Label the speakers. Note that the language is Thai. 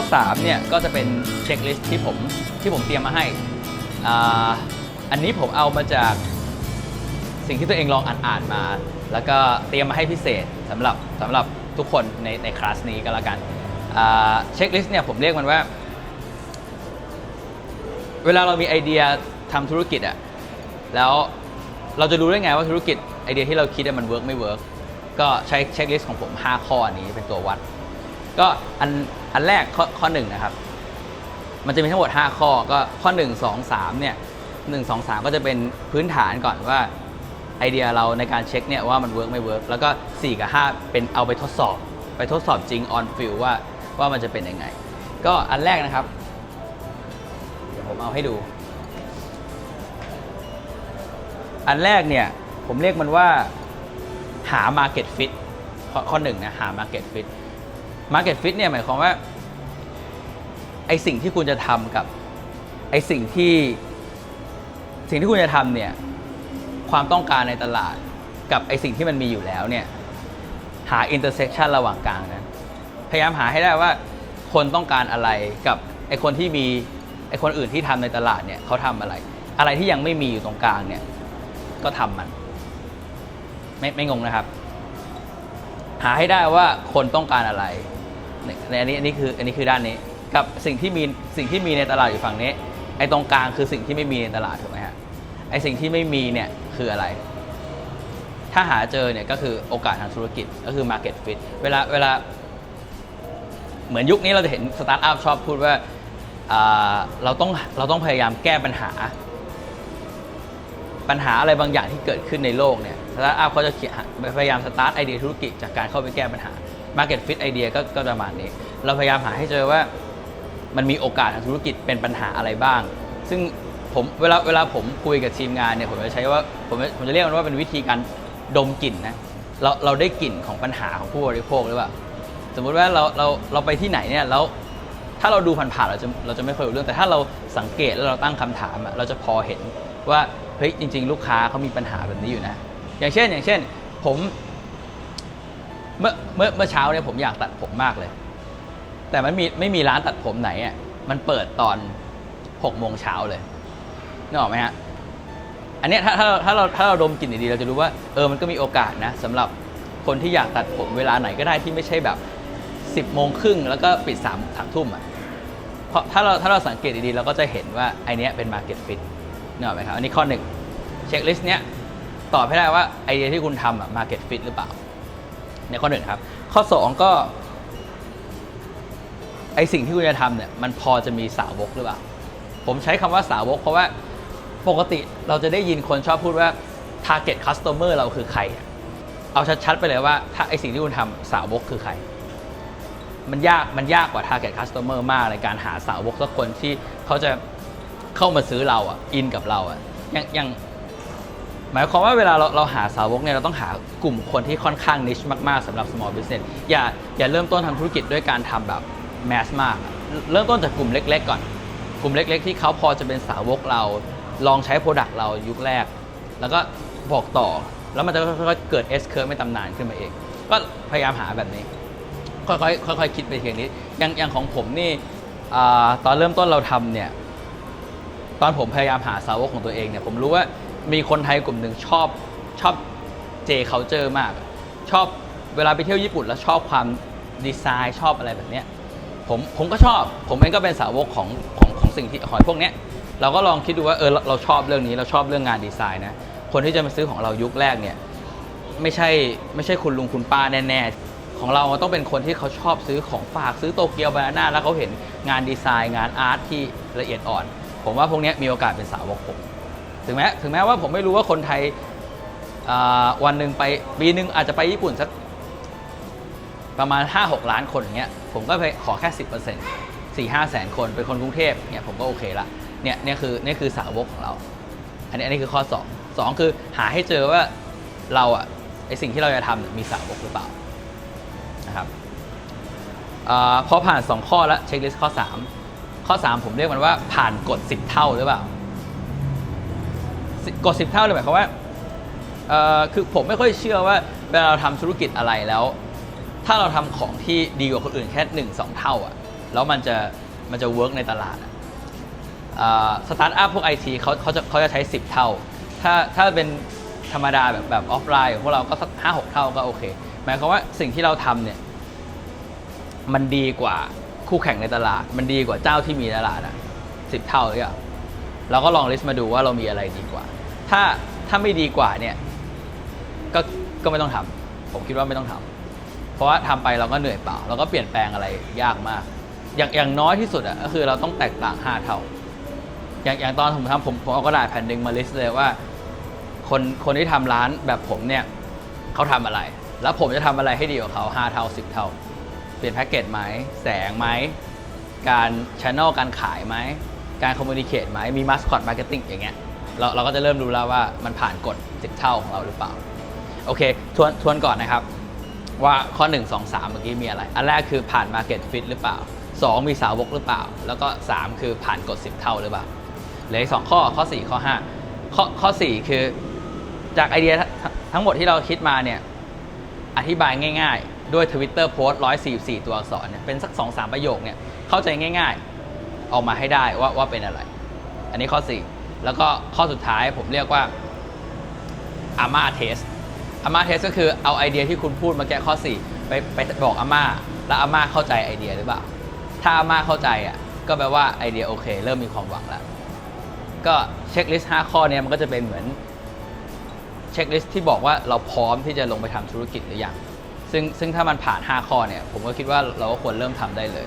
Speaker 1: ข้อ3เนี่ย ก็จะเป็นเช็คลิสต์ที่ผมที่ผมเตรียมมาให้อ่าอันนี้ผมเอามาจากสิ่งที่ตัวเองลองอ่านๆมา แล้วก็เตรียมมาให้พิเศษสำหรับสำหรับทุกคนในในคลาสนี้ก็แล้วกันเช็คลิสต์เนี่ยผมเรียกมันว่า เวลาเรามีไอเดียทำธุรกิจอะแล้วเราจะรู้ได้ไงว่าธุรกิจไอเดียที่เราคิดมันเวิร์กไม่เวิร์กก็ใช้เช็คลิสต์ของผม 5 ข้อนี้เป็นตัววัด ก็อัน อันแรกข้อข้อหนึ่งนะครับ มันจะมีทั้งหมด 5 ข้อก็ข้อ 1 2 3เนี่ย1 2 3 ก็จะเป็นพื้นฐานก่อนว่าไอเดียเราในการเช็คเนี่ยว่ามันเวิร์กไม่เวิร์กแล้วก็ 4 กับ 5 เป็นเอาไปทดสอบ ไปทดสอบจริง on field ว่าว่ามันจะเป็นยังไง ก็อันแรกนะครับ เดี๋ยวผมเอาให้ดู อันแรกเนี่ย ผมเรียกมันว่าหา Market Fit ข้อข้อหนึ่งนะหา Market Fit Market Fit เนี่ยหมายความว่าไอสิ่งที่คุณจะทำกับไอสิ่งที่สิ่งที่คุณจะทำเนี่ยความต้องการในตลาดกับไอสิ่งที่มันมีอยู่แล้วเนี่ยหา intersection ระหว่างกลางนั้นพยายามหาให้ได้ว่าคนต้องการอะไรกับไอคนที่มีไอคนอื่นที่ทำในตลาดเนี่ยเขาทำอะไร อะไรที่ยังไม่มีอยู่ตรงกลางเนี่ยก็ทำมัน ไม่ไม่งงนะครับ หาให้ได้ว่าคนต้องการอะไร อันนี้อันนี้คืออันนี้คือด้านนี้ กับสิ่งที่มีสิ่งที่มีในตลาดอยู่ฝั่งนี้ไอ้ตรงกลางคือสิ่งที่ไม่มีในตลาดถูกไหมฮะไอ้สิ่งที่ไม่มีเนี่ยคืออะไร ถ้าหาเจอเนี่ยก็คือโอกาสทางธุรกิจก็คือ market fit เวลาเวลา เหมือนยุคนี้เราจะเห็นสตาร์ทอัพชอบพูดว่าเราต้องเราต้องพยายามแก้ปัญหา ปัญหาอะไรบางอย่างที่เกิดขึ้นในโลกเนี่ยสตาร์ทอัพเขาจะพยายามสตาร์ทไอเดียธุรกิจจากการเข้าไปแก้ปัญหา Market Fit ไอเดียก็ก็ประมาณนี้ เราพยายามหาให้เจอว่ามันมีโอกาสทางธุรกิจเป็นปัญหาอะไรบ้าง ซึ่งผมเวลาเวลาผมคุยกับทีมงานเนี่ยผมจะใช้ว่าผมผมจะเรียกมันว่าเป็นวิธีการดมกลิ่นนะเราเราได้กลิ่นของปัญหาของผู้บริโภคหรือเปล่าสมมุติว่าเราเราเราไปที่ไหนเนี่ยแล้วถ้าเราดูผ่านๆเราจะเราจะไม่ค่อยรู้เรื่องแต่ถ้าเราสังเกตแล้วเราตั้งคำถามอะเราจะพอเห็นว่าเฮ้ยจริง ๆ ลูกค้าเขามีปัญหาแบบนี้อยู่นะ อย่างเช่น อย่างเช่น ผม เมื่อเมื่อเมื่อเช้าเนี่ยผมอยากตัดผมมากเลย แต่มันมีไม่มีร้านตัดผมไหนอะมันเปิดตอน6โมงเช้าเลยนึกออกไหมฮะอันเนี้ยถ้าถ้าเราถ้าเราถ้าเราดมกลิ่นดีๆเราจะรู้ว่าเออมันก็มีโอกาสนะสำหรับคนที่อยากตัดผมเวลาไหนก็ได้ที่ไม่ใช่แบบ 10โมงครึ่งแล้วก็ปิด3ามสามทุ่มอะเพราะถ้าเราถ้าเราสังเกตดีๆเราก็จะเห็นว่าไอเนี้ยเป็น Market Fit นึกออกไหมครับอันนี้ข้อหนึ่งเช็คลิสต์เนี้ยตอบให้ได้ว่าไอเดียที่คุณทำอะ Market Fit หรือเปล่า เนี่ยข้อหนึ่งครับ ข้อ 2 ก็ไอสิ่งที่คุณจะทำเนี่ยมันพอจะมีสาวกหรือเปล่า ผมใช้คำว่าสาวก เพราะว่าปกติเราจะได้ยินคนชอบพูดว่า target customer เราคือใครอะเอาชัด ๆ ไปเลยว่า ถ้าไอสิ่งที่คุณทำสาวกคือใคร มันยากมันยากกว่า target customer มากในการหาสาวกสักคนที่เขาจะเข้ามาซื้อเราอะอินกับเราอะอย่างอย่าง หมายความว่าเวลาเราเราหาสาวกเนี่ยเราต้องหากลุ่มคนที่ค่อนข้างนิชมากๆสำหรับ small business อย่าอย่าเริ่มต้นทำธุรกิจด้วยการทำแบบ mass มาก เริ่มต้นจากกลุ่มเล็ก ๆ ก่อน กลุ่มเล็ก ๆ ที่เขาพอจะเป็นสาวกเรา ลองใช้ Product เรายุคแรก แล้วก็บอกต่อ แล้วมันจะค่อยๆเกิด S curve ไม่ตำนานขึ้นมาเอง ก็พยายามหาแบบนี้ ค่อยๆค่อยๆคิดไปทีละนิดอย่างอย่างของผมนี่ตอนเริ่มต้นเราทำเนี่ยตอนผมพยายามหาสาวกของตัวเองเนี่ยผมรู้ว่า มีคนไทยกลุ่มหนึ่งชอบชอบ J culture มาก ชอบเวลาไปเที่ยวญี่ปุ่น แล้วชอบความดีไซน์ชอบอะไรแบบเนี้ยผมผมก็ชอบ ผมเองก็เป็นสาวกของของของสิ่งที่ของพวกเนี้ยเราก็ลองคิดดูว่าเออเราเราชอบเรื่องนี้เราชอบเรื่องงานดีไซน์นะคนที่จะมาซื้อของเรายุคแรกเนี่ยไม่ใช่ไม่ใช่คุณลุงคุณป้าแน่ๆของเราต้องเป็นคนที่เขาชอบซื้อของฝากซื้อโตเกียวบานาน่าแล้วเขาเห็นงานดีไซน์ งานอาร์ตที่ละเอียดอ่อน ผมว่าพวกนี้มีโอกาสเป็นสาวกผม ถึงแม้ถึงแม้ว่าผมไม่รู้ว่าคนไทยวันหนึ่งไปปีหนึ่งอาจจะไปญี่ปุ่นสักประมาณ 5-6 ล้านคนอย่างเงี้ยผมก็ไปขอแค่ 10% 4 5แสนคนเป็นคนกรุงเทพเนี่ยผมก็โอเคละเนี่ยเนี่ยคือเนี่ยคือสาวกของเรา อันนี้อันนี้คือข้อ 2 2 คือหาให้เจอว่าเราอะไอสิ่งที่เราจะทำมีสาวกหรือเปล่านะครับอพอผ่าน 2 ข้อแล้วเช็คลิสต์ข้อ 3 ข้อ 3 ผมเรียกมันว่าผ่านกฎ10 เท่าหรือเปล่า กฎ10เท่าเลยหมายความว่าเอ่อคือผมไม่ค่อยเชื่อว่าเวลาเราทำธุรกิจอะไรแล้ว ถ้าเราทำของที่ดีกว่าคนอื่นแค่หนึ่งสองเท่าอะแล้วมันจะมันจะเวิร์กในตลาดอะสตาร์ทอัพพวกไอทีเขาเขาจะเขาจะใช้ 10 เท่า ถ้าถ้าเป็นธรรมดาแบบแบบออฟไลน์ของพวกเราก็สักห้าหกเท่าก็โอเค หมายความว่าสิ่งที่เราทำเนี่ย มันดีกว่าคู่แข่งในตลาด มันดีกว่าเจ้าที่มีตลาดอะสิบเท่าเลยอะเราก็ลองลิสต์มาดูว่าเรามีอะไรดีกว่า ถ้าถ้าไม่ดีกว่าเนี่ยก็ก็ไม่ต้องทำผมคิดว่าไม่ต้องทำเพราะว่าทำไปเราก็เหนื่อยเปล่า เราก็เปลี่ยนแปลงอะไรยากมาก อย่างอย่างน้อยที่สุดอะก็คือเราต้องแตกต่างห้าเท่า อย่างอย่างตอนผมทำผมผมเอากระดาษแผ่นหนึ่งมาลิสต์เลยว่า คนคนที่ทำร้านแบบผมเนี่ยเขาทำอะไร แล้วผมจะทำอะไรให้ดีกว่าเขา5เท่า10เท่า เปลี่ยนแพ็กเกจไหมแสงไหมการช n น l การขายไหมการคอมมูนิเคตไหมมีมาสคอตมาร์เก็ตติ้งอย่างเงี้ย เราเราก็จะเริ่มรู้แล้วว่ามันผ่านกฎ10เท่าของเราหรือเปล่า โอเค ทวนทวนก่อนนะครับ ว่าข้อ 1 2 3 เมื่อกี้มีอะไร อันแรกคือผ่าน Market Fit หรือเปล่า 2 มีสาวกหรือเปล่า แล้วก็ 3 คือผ่านกฎ10 เท่าหรือเปล่าเหลืออีกสองข้อข้อ 4 ข้อ 5 ข้อข้อ 4 คือจากไอเดียทั้งทั้งหมดที่เราคิดมาเนี่ยอธิบายง่าย ๆ ด้วย Twitter โพสต์144 ตัวอักษรเนี่ยเป็นสัก 2-3 ประโยคเนี่ยเข้าใจง่าย ๆ ออกมาให้ได้ว่าว่าเป็นอะไร อันนี้ข้อ 4 แล้วก็ข้อสุดท้ายผมเรียกว่าอาม่าเทสอาม่าเทสก็คือเอาไอเดียที่คุณพูดมาแก้ข้อ 4 ไปไปบอกอาม่าแล้วอาม่าเข้าใจไอเดียหรือเปล่า ถ้าอาม่าเข้าใจอะก็แปลว่าไอเดียโอเค เริ่มมีความหวังแล้ว ก็เช็คลิสต์5ข้อเนี้มันก็จะเป็นเหมือนเช็คลิสต์ที่บอกว่าเราพร้อมที่จะลงไปทำธุรกิจหรือยังซึ่งซึ่งถ้ามันผ่าน 5 ข้อเนี่ยผมก็คิดว่าเราก็ควรเริ่มทำได้เลย